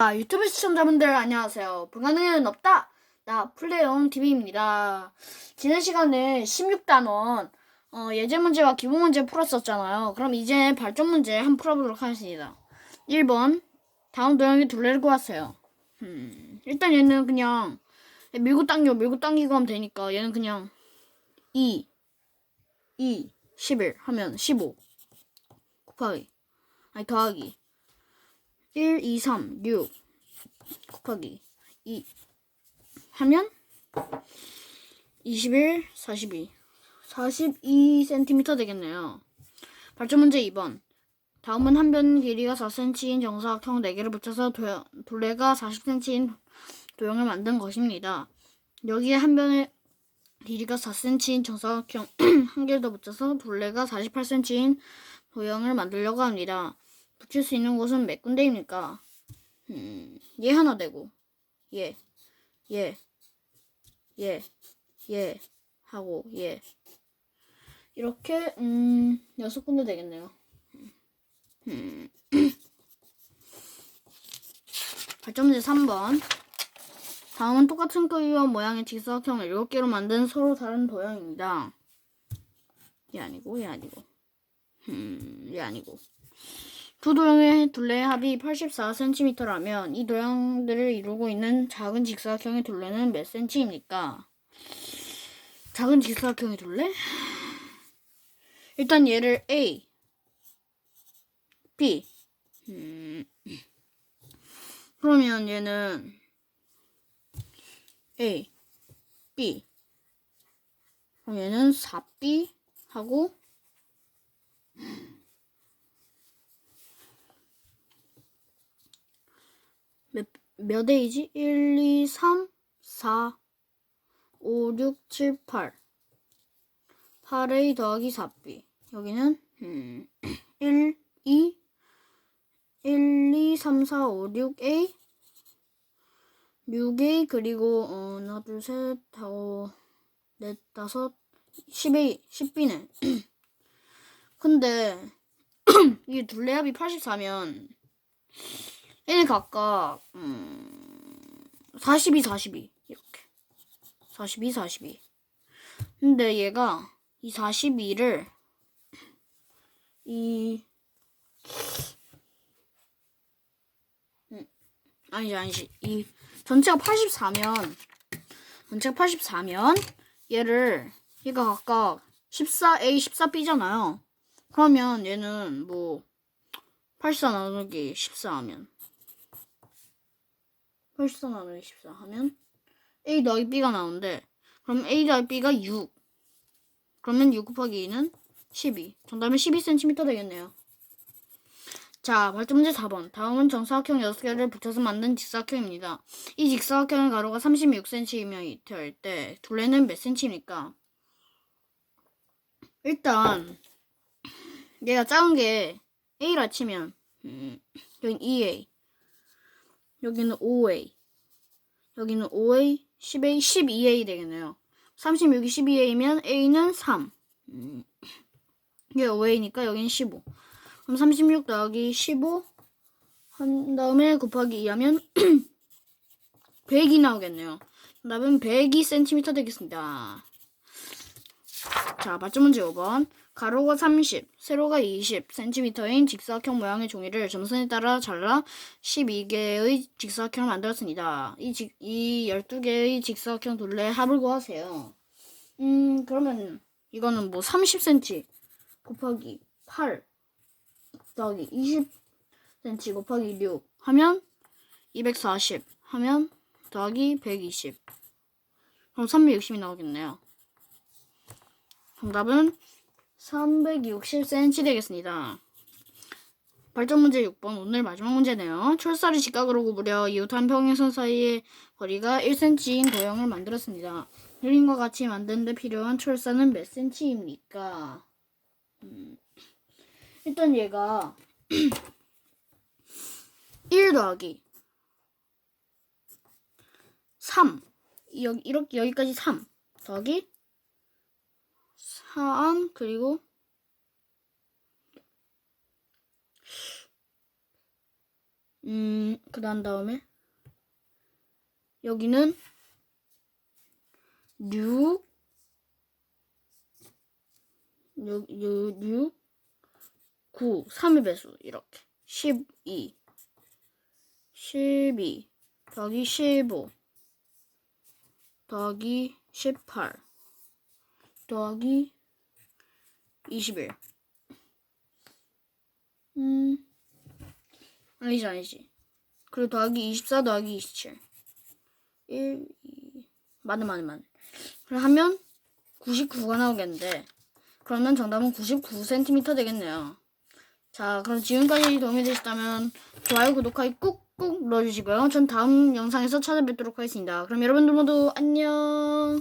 아, 유튜브 시청자분들 안녕하세요. 불가능한 일은 없다. 나 플레이온 TV입니다. 지난 시간에 16단원 어, 예제 문제와 기본 문제 풀었었잖아요. 그럼 이제 발전 문제 한번 풀어보도록 하겠습니다. 1번 다음 도형의 둘레를 구하세요. 음, 일단 얘는 그냥 밀고 당겨 밀고 당기고 하면 되니까 얘는 그냥 2 2 11 하면 15 곱하기 아니 더하기 1, 2, 3, 6 곱하기 2 하면 21, 42 42cm 되겠네요. 발전 문제 2번 다음은 한 변 길이가 4cm인 정사각형 4개를 붙여서 도, 둘레가 40cm인 도형을 만든 것입니다. 여기에 한 변의 길이가 4cm인 정사각형 한 개를 더 붙여서 둘레가 48cm인 도형을 만들려고 합니다. 붙일 수 있는 곳은 몇 군데입니까? 음, 얘 하나 되고, 얘, 얘, 얘, 얘, 하고, 얘. 이렇게, 음, 여섯 군데 되겠네요. 음. 발전 문제 3번. 다음은 똑같은 크기와 모양의 직사각형 7개로 만든 서로 다른 도형입니다. 얘 아니고, 얘 아니고. 음, 얘 아니고. 두 도형의 둘레의 합이 84cm라면 이 도형들을 이루고 있는 작은 직사각형의 둘레는 몇 cm입니까? 작은 직사각형의 둘레? 일단 얘를 A, B. 음, 그러면 얘는 A, B. 그럼 얘는 4B 하고 몇, 몇 A지? 1, 2, 3, 4, 5, 6, 7, 8. 8A 더하기 4B. 여기는, 음, 1, 2, 1, 2, 3, 4, 5, 6A. 6A, 그리고, 어, 하나, 둘, 셋, 하고, 넷, 다섯, 10A, 10B네. 근데, 이게 둘레합이 84면, 얘는 각각 음, 42, 42 이렇게. 42, 42 근데 얘가 이 42를 이 음, 아니지 아니지. 이 전체가 84면 전체가 84면 얘를 얘가 각각 14A, 14B잖아요. 그러면 얘는 뭐 84 나누기 14 하면 84 나누기 14 하면 A 더하기 B가 나오는데 그럼 A 더하기 B가 6 그러면 6 곱하기 2는 12 정답은 12cm 되겠네요. 자 발전 문제 4번. 다음은 정사각형 6개를 붙여서 만든 직사각형입니다. 이 직사각형의 가로가 36cm이면 될때 둘레는 몇 cm입니까? 일단 얘가 작은 게 A라 치면 음, 여긴 2A 여기는 5A 여기는 5A 10A 12A 되겠네요. 36이 12A면 A는 3 음, 이게 5A니까 여기는 15 그럼 36 더하기 15 한 다음에 곱하기 2 하면 100이 나오겠네요. 정답은 102cm 되겠습니다 자 발전 문제 5번 가로가 30, 세로가 20cm인 직사각형 모양의 종이를 점선에 따라 잘라 12개의 직사각형을 만들었습니다. 이, 직, 이 12개의 직사각형 둘레의 합을 구하세요. 음, 그러면 이거는 뭐 30cm 곱하기 8 더하기 20cm 곱하기 6 하면 240 하면 더하기 120 그럼 360이 나오겠네요. 정답은 360cm 되겠습니다. 발전 문제 6번 오늘 마지막 문제네요. 철사를 직각으로 구부려 이웃 한 평행선 사이의 거리가 1cm인 도형을 만들었습니다. 그림과 같이 만드는 데 필요한 철사는 몇 cm입니까? 음, 일단 얘가 1 더하기 3 여기 이렇게 여기까지 3 더하기 3 그리고 음, 그 다음 다음에 여기는 6 6, 6, 6 9 3의 배수 이렇게. 12 12 더하기 15 더하기 18 더하기 21 음. 아니지 아니지. 그리고 더하기 24 더하기 27 1 2 맞네 맞네 맞네 그래 하면 99가 나오겠는데 그러면 정답은 99cm 되겠네요. 자 그럼 지금까지 도움이 되셨다면 좋아요 구독하기 꾹꾹 눌러주시고요. 전 다음 영상에서 찾아뵙도록 하겠습니다. 그럼 여러분들 모두 안녕